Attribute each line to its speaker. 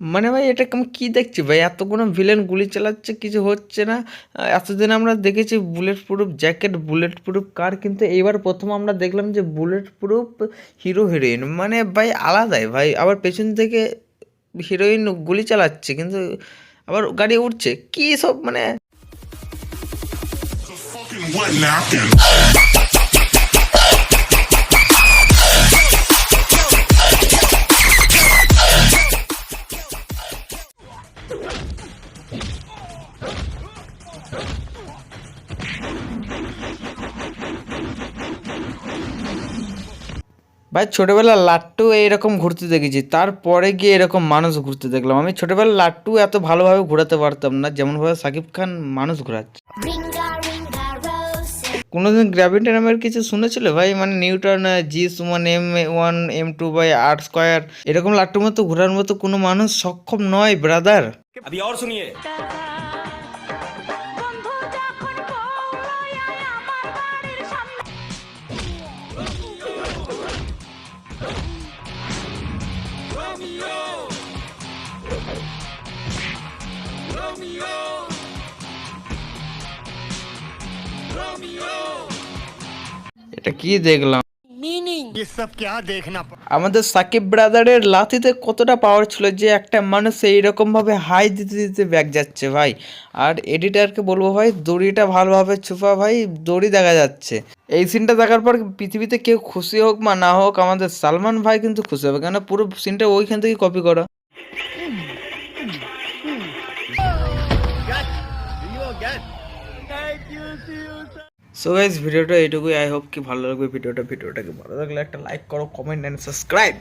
Speaker 1: মানে ভাই, এটা আমি কী দেখছি? ভাই, এতগুলো ভিলেন গুলি চালাচ্ছে, কিছু হচ্ছে না। এতদিন আমরা দেখেছি bullet proof jacket bullet proof car কিন্তু এইবার প্রথম আমরা দেখলাম যে বুলেট প্রুফ হিরো হিরোইন মানে ভাই, আলাদাই ভাই। আবার পেছন থেকে হিরোইন গুলি চালাচ্ছে, কিন্তু আবার গাড়ি উঠছে কী সব মানে ভাই, ছোটবেলা লাট্টু এইরকম ঘুরতে দেখেছি, তারপরে গিয়ে এরকম মানুষ ঘুরতে দেখলাম আমি ছোটবেলা লাট্টু এত ভালোভাবে ঘোরাতে পারতাম না, যেমনভাবে সাকিব খান মানুষ ঘোরাচ্ছে. কোনোদিন গ্র্যাভিটি নামের কিছু শুনেছিলে ভাই? মানে Newton G Suman M one M two by R square এরকম লাট্টুর মতো ঘোরার মতো কোনো মানুষ সক্ষম নয় ব্রাদার এটা কি দেখলাম? আমাদের সাকিব ব্রাদারের লাথিতে কতটা পাওয়ার ছিল যে একটা মানুষ এইরকম ভাবে হাই দিতে দিতে ব্যাগ যাচ্ছে ভাই। আর এডিটারকে বলব ভাই দড়িটা ভালোভাবে ছুপা ভাই দড়ি দেখা যাচ্ছে। এই সিনটা দেখার পর পৃথিবীতে কেউ খুশি হোক বা না হোক আমাদের সালমান ভাই কিন্তু খুশি হবে। কেন পুরো সিনটা ওইখান থেকে কপি করা। Get. সো গাইজ ভিডিওটা এইটুকুই। আই হোপ কি ভালো লাগবে ভিডিওটা। ভিডিওটাকে ভালো লাগলে একটা লাইক করো কমেন্ট অ্যান্ড সাবস্ক্রাইব